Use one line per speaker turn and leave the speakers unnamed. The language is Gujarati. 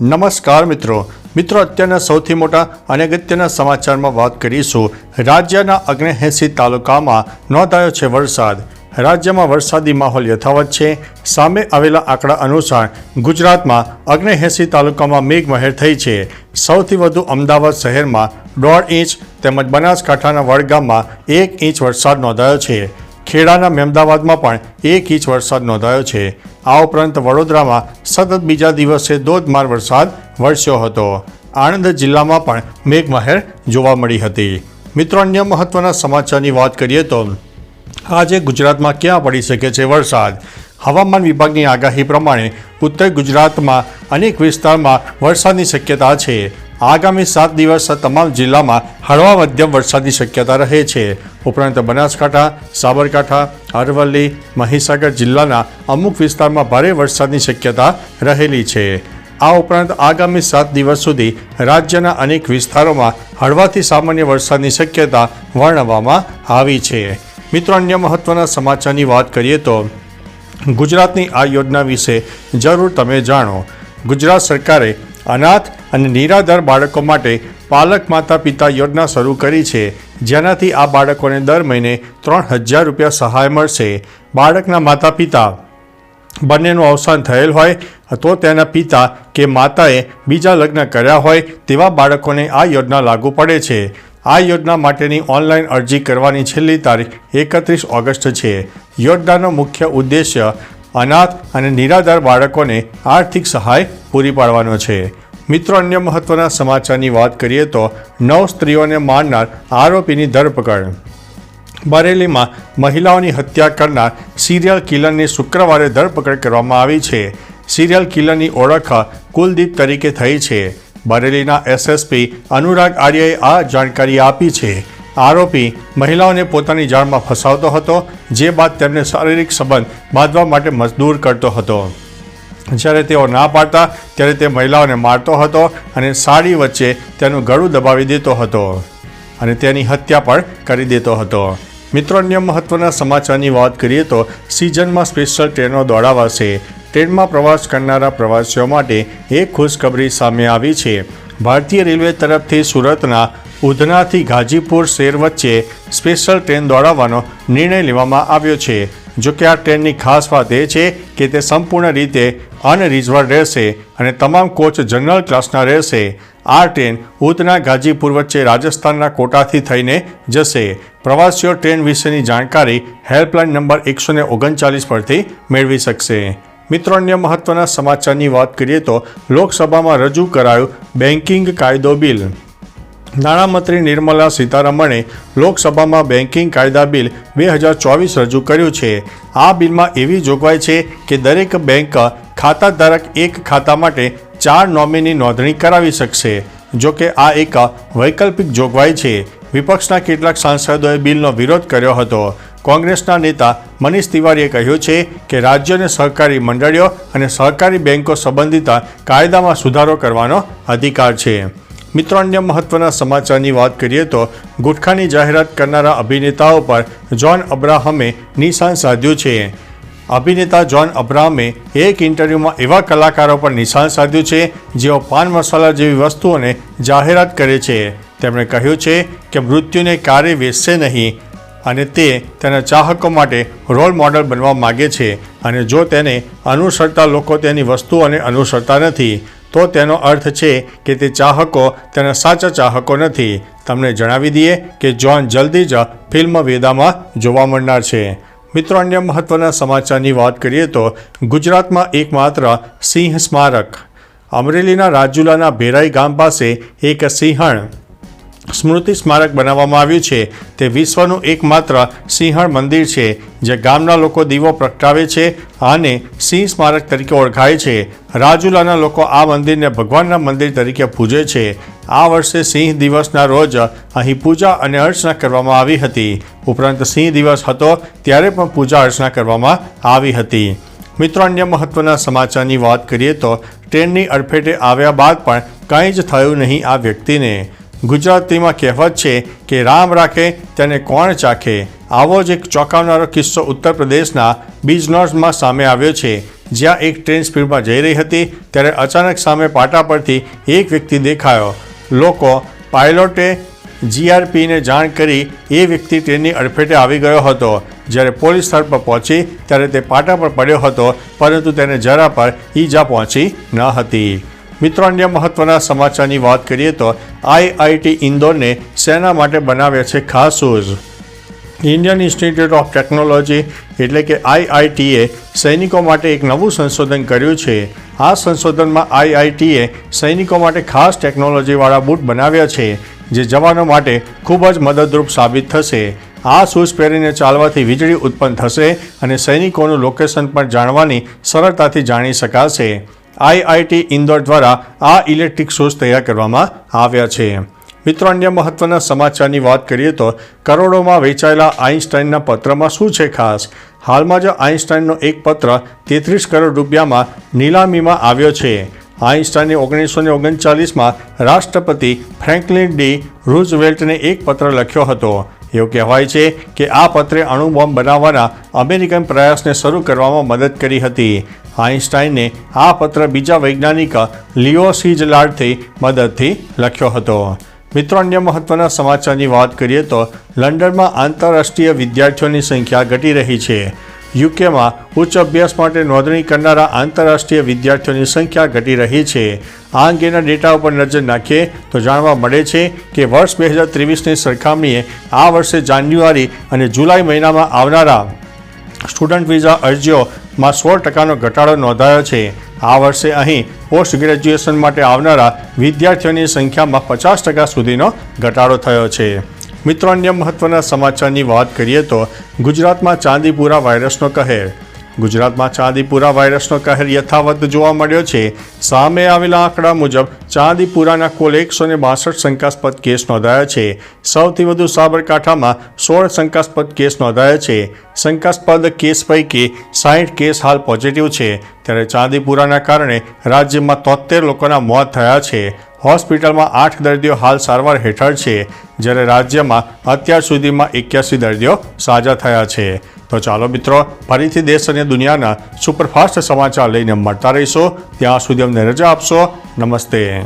નમસ્કાર મિત્રો. મિત્રો, અત્યારના સૌથી મોટા અને અગત્યના સમાચારમાં વાત કરીશું. રાજ્યના અગ્નેએંસી તાલુકામાં નોંધાયો છે વરસાદ. રાજ્યમાં વરસાદી માહોલ યથાવત છે. સામે આવેલા આંકડા અનુસાર ગુજરાતમાં અગ્નેએંસી તાલુકામાં મેઘમહેર થઈ છે. સૌથી વધુ અમદાવાદ શહેરમાં દોઢ ઇંચ તેમજ બનાસકાંઠાના વડગામમાં એક ઇંચ વરસાદ નોંધાયો છે. ખેડાના મહેમદાવાદમાં પણ એક ઇંચ વરસાદ નોંધાયો છે. આ ઉપરાંત વડોદરામાં સતત બીજા દિવસે ધોધમાર વરસાદ વરસ્યો હતો. આણંદ જિલ્લામાં પણ મેઘમહેર જોવા મળી હતી. મિત્રો, અન્ય મહત્વના સમાચારની વાત કરીએ તો આજે ગુજરાતમાં ક્યાં પડી શકે છે વરસાદ? હવામાન વિભાગની આગાહી પ્રમાણે ઉત્તર ગુજરાતમાં અનેક વિસ્તારમાં વરસાદની શક્યતા છે. આગામી સાત દિવસ તમામ જિલ્લામાં હળવા મધ્યમ વરસાદની શક્યતા રહે છે. ઉપરાંત બનાસકાંઠા, સાબરકાંઠા, અરવલ્લી, મહીસાગર જિલ્લાના અમુક વિસ્તારમાં ભારે વરસાદની શક્યતા રહેલી છે. આ ઉપરાંત આગામી સાત દિવસ સુધી રાજ્યના અનેક વિસ્તારોમાં હળવાથી સામાન્ય વરસાદની શક્યતા વર્ણવવામાં આવી છે. મિત્રો, અન્ય મહત્વના સમાચારની વાત કરીએ તો ગુજરાતની આ યોજના વિશે જરૂર તમે જાણો. ગુજરાત સરકારે અનાથ અને નિરાધાર બાળકો માટે પાલક માતા પિતા યોજના શરૂ કરી છે. જેનાથી આ બાળકોને દર મહિને ત્રણ હજાર રૂપિયા સહાય મળશે. બાળકના માતા પિતા બંનેનું અવસાન થયેલ હોય તો તેના પિતા કે માતાએ બીજા લગ્ન કર્યા હોય તેવા બાળકોને આ યોજના લાગુ પડે છે. આ યોજના માટેની ઓનલાઈન અરજી કરવાની છેલ્લી તારીખ એકત્રીસ ઓગસ્ટ છે. યોજનાનો મુખ્ય ઉદ્દેશ્ય અનાથ અને નિરાધાર બાળકોને આર્થિક સહાય પૂરી પાડવાનો છે. મિત્રો, અન્ય મહત્વના સમાચારની વાત કરીએ તો નવ સ્ત્રીઓને મારનાર આરોપીની ધરપકડ. બરેલીમાં મહિલાઓની હત્યા કરનાર સિરિયલ કિલરની શુક્રવારે ધરપકડ કરવામાં આવી છે. સિરિયલ કિલરની ઓળખ કુલદીપ તરીકે થઈ છે. બરેલીના એસએસપી અનુરાગ આર્યએ આ જાણકારી આપી છે. આરોપી મહિલાઓને પોતાની જાળમાં ફસાવતો હતો, જે બાદ તેમને શારીરિક સંબંધ બાંધવા માટે મજદૂર કરતો હતો. જ્યારે તેઓ ના પાડતા, ત્યારે તે મહિલાઓને મારતો હતો અને સાડી વચ્ચે તેનું ગળું દબાવી દેતો હતો અને તેની હત્યા પણ કરી દેતો હતો. મિત્રો, અન્ય મહત્વના સમાચારની વાત કરીએ તો સિઝનમાં સ્પેશિયલ ટ્રેનો દોડાવાશે. ટ્રેનમાં પ્રવાસ કરનારા પ્રવાસીઓ માટે એક ખુશખબરી સામે આવી છે. ભારતીય રેલવે તરફથી સુરતના ઉધનાથી ગાજીપુર શહેર વચ્ચે સ્પેશિયલ ટ્રેન દોડાવવાનો નિર્ણય લેવામાં આવ્યો છે. જોકે આ ટ્રેનની ખાસ વાત એ છે કે તે સંપૂર્ણ રીતે અનરિઝર્વડ રહેશે અને તમામ કોચ જનરલ ક્લાસના રહેશે. આ ટ્રેન ઉતના ગાજીપુર વચ્ચે રાજસ્થાનના કોટાથી થઈને જશે. પ્રવાસીઓ ટ્રેન વિશેની જાણકારી હેલ્પલાઇન નંબર એકસો ને ઓગણચાલીસ પરથી મેળવી શકશે. મિત્રો, અન્ય મહત્વના સમાચારની વાત કરીએ તો લોકસભામાં રજૂ કરાયું બેન્કિંગ કાયદો બિલ. નાણામંત્રી નિર્મલા સીતારમણે લોકસભામાં બેન્કિંગ કાયદા બિલ બે હજાર ચોવીસ રજૂ કર્યું છે. આ બિલમાં એવી જોગવાઈ છે કે દરેક બેંક ખાતા ધારક એક ખાતા માટે ચાર નોમિની નોંધણી કરાવી શકશે. જો કે આ એક વૈકલ્પિક જોગવાઈ છે. વિપક્ષના કેટલાક સાંસદોએ બિલનો વિરોધ કર્યો હતો. કોંગ્રેસના નેતા મનીષ તિવારીએ કહ્યું છે કે રાજ્યોને સહકારી મંડળીઓ અને સહકારી બેન્કો સંબંધિત કાયદામાં સુધારો કરવાનો અધિકાર છે. મિત્રો અન્ય મહત્વના સમાચારની વાત કરીએ તો ગુટખાની જાહેરાત કરનારા અભિનેતાઓ પર જ્હોન અબ્રાહમે નિશાન સાધ્યું છે. અભિનેતા જ્હોન અબ્રાહમે એક ઇન્ટરવ્યૂમાં એવા કલાકારો પર નિશાન સાધ્યું છે, જેઓ પાન મસાલા જેવી વસ્તુઓને જાહેરાત કરે છે. તેમણે કહ્યું છે કે મૃત્યુને ક્યારેય વેચશે નહીં અને તે તેના ચાહકો માટે રોલ મોડલ બનવા માગે છે અને જો તેને અનુસરતા લોકો તેની વસ્તુઓને અનુસરતા નથી તો તેનો અર્થ છે કે તે ચાહકો તેના સાચા ચાહકો નથી. તમને જણાવી દઈએ કે જ્હોન જલ્દી જ ફિલ્મ વેદામાં જોવા મળનાર છે. મિત્રો, અન્ય મહત્વના સમાચારની વાત કરીએ તો ગુજરાતમાં એકમાત્ર સિંહ સ્મારક. અમરેલીના રાજુલાના ભેરાઈ ગામ પાસે એક સિંહણ સ્મૃતિ સ્મારક બનાવવામાં આવ્યું છે. તે વિશ્વનું એકમાત્ર સિંહણ મંદિર છે, જે ગામના લોકો દીવો પ્રગટાવે છે અને સિંહ સ્મારક તરીકે ઓળખાય છે. રાજુલાના લોકો આ મંદિરને ભગવાનના મંદિર તરીકે પૂજે છે. આ વર્ષે સિંહ દિવસના રોજ અહીં પૂજા અને અર્ચના કરવામાં આવી હતી. ઉપરાંત સિંહ દિવસ હતો ત્યારે પણ પૂજા અર્ચના કરવામાં આવી હતી. મિત્રો, અન્ય મહત્વના સમાચારની વાત કરીએ તો ટ્રેનની અડફેટે આવ્યા બાદ પણ કંઈ જ થયું નહીં આ વ્યક્તિને. ગુજરાતીમાં કહેવત છે કે રામ રાખે તેને કોણ ચાખે? આવો જ એક ચોંકાવનારો કિસ્સો ઉત્તર પ્રદેશના બિજનોર્સમાં સામે આવ્યો છે. જ્યાં એક ટ્રેન સ્પીડમાં જઈ રહી હતી, ત્યારે અચાનક સામે પાટા પરથી એક વ્યક્તિ દેખાયો. લોકો પાયલોટે જીઆરપીને જાણ કરી એ વ્યક્તિ ટ્રેનની અડફેટે આવી ગયો હતો. જ્યારે પોલીસ સ્થળ પર પહોંચી, ત્યારે તે પાટા પર પડ્યો હતો, પરંતુ તેને જરા પર ઈજા પહોંચી ન હતી. મિત્રો, અન્ય મહત્વના સમાચારની વાત કરીએ તો આઈઆઈટી ઇન્દોરને સેના માટે બનાવ્યા છે ખાસ shoes Indian Institute of Technology એટલે કે આઈઆઈટીએ સૈનિકો માટે એક નવું સંશોધન કર્યું છે. આ સંશોધનમાં આઈઆઈટીએ સૈનિકો માટે ખાસ ટેકનોલોજીવાળા બૂટ બનાવ્યા છે, જે જવાનો માટે ખૂબ જ મદદરૂપ સાબિત થશે. આ શૂઝ પહેરીને ચાલવાથી વીજળી ઉત્પન્ન થશે અને સૈનિકોનું લોકેશન પણ જાણવાની સરળતાથી જાણી શકાશે. આઈઆઈટી ઇન્દોર દ્વારા આ ઇલેક્ટ્રિક શૂઝ તૈયાર કરવામાં આવ્યા છે. મિત્રો, અન્ય મહત્વના સમાચારની વાત કરીએ તો કરોડોમાં વેચાયેલા આઇન્સ્ટાઈનના પત્રમાં શું છે ખાસ? હાલમાં જ આઇન્સ્ટાઈનનો એક પત્ર તેત્રીસ કરોડ રૂપિયામાં નીલામીમાં આવ્યો છે. આઇન્સ્ટાઈને ઓગણીસો ને ઓગણચાલીસમાં રાષ્ટ્રપતિ ફ્રેન્કલિન ડી રૂઝવેલ્ટને એક પત્ર લખ્યો હતો. એવું કહેવાય છે કે આ પત્રે અણુબોમ્બ બનાવવાના અમેરિકન પ્રયાસને શરૂ કરવામાં મદદ કરી હતી. આઇન્સ્ટાઈને આ પત્ર બીજા વૈજ્ઞાનિક લિયો સિજલાર્ડથી મદદથી લખ્યો હતો. મિત્રો, અન્ય મહત્વના સમાચારની વાત કરીએ તો લંડનમાં આંતરરાષ્ટ્રીય વિદ્યાર્થીઓની સંખ્યા ઘટી રહી છે. યુકેમાં ઉચ્ચ અભ્યાસ માટે નોંધણી કરનારા આંતરરાષ્ટ્રીય વિદ્યાર્થીઓની સંખ્યા ઘટી રહી છે. આ અંગેના ડેટા ઉપર નજર નાખીએ તો જાણવા મળે છે કે વર્ષ બે હજાર ત્રેવીસની સરખામણીએ આ વર્ષે જાન્યુઆરી અને જુલાઈ મહિનામાં આવનારા સ્ટુડન્ટ વિઝા અરજીઓમાં સોળ ટકાનો ઘટાડો નોંધાયો છે. આ વર્ષે અહીં પોસ્ટ ગ્રેજ્યુએશન માટે આવનારા વિદ્યાર્થીઓની સંખ્યામાં પચાસ ટકા સુધીનો ઘટાડો થયો છે. મિત્રો, અન્ય મહત્વના સમાચારની વાત કરીએ તો ગુજરાતમાં ચાંદીપુરા વાયરસનો કહેર. ગુજરાતમાં ચાંદીપુરા વાયરસનો કહેર યથાવત જોવા મળ્યો છે. સામે આવેલા આંકડા મુજબ ચાંદીપુરાના કુલ એકસો ને બાસઠ શંકાસ્પદ કેસ નોંધાયા છે. સૌથી વધુ સાબરકાંઠામાં સોળ શંકાસ્પદ કેસ નોંધાયા છે. શંકાસ્પદ કેસ પૈકી સાઠ કેસ હાલ પોઝિટિવ છે. ત્યારે ચાંદીપુરાના કારણે રાજ્યમાં તોતેર લોકોના મોત થયા છે. હોસ્પિટલમાં આઠ દર્દીઓ હાલ સારવાર હેઠળ છે, જ્યારે રાજ્યમાં અત્યાર સુધીમાં એક્યાસી દર્દીઓ સાજા થયા છે. તો ચાલો મિત્રો, ફરીથી દેશ અને દુનિયાના સુપરફાસ્ટ સમાચાર લઈને મળતા રહીશો. ત્યાં સુધી અમને રજા આપશો. નમસ્તે.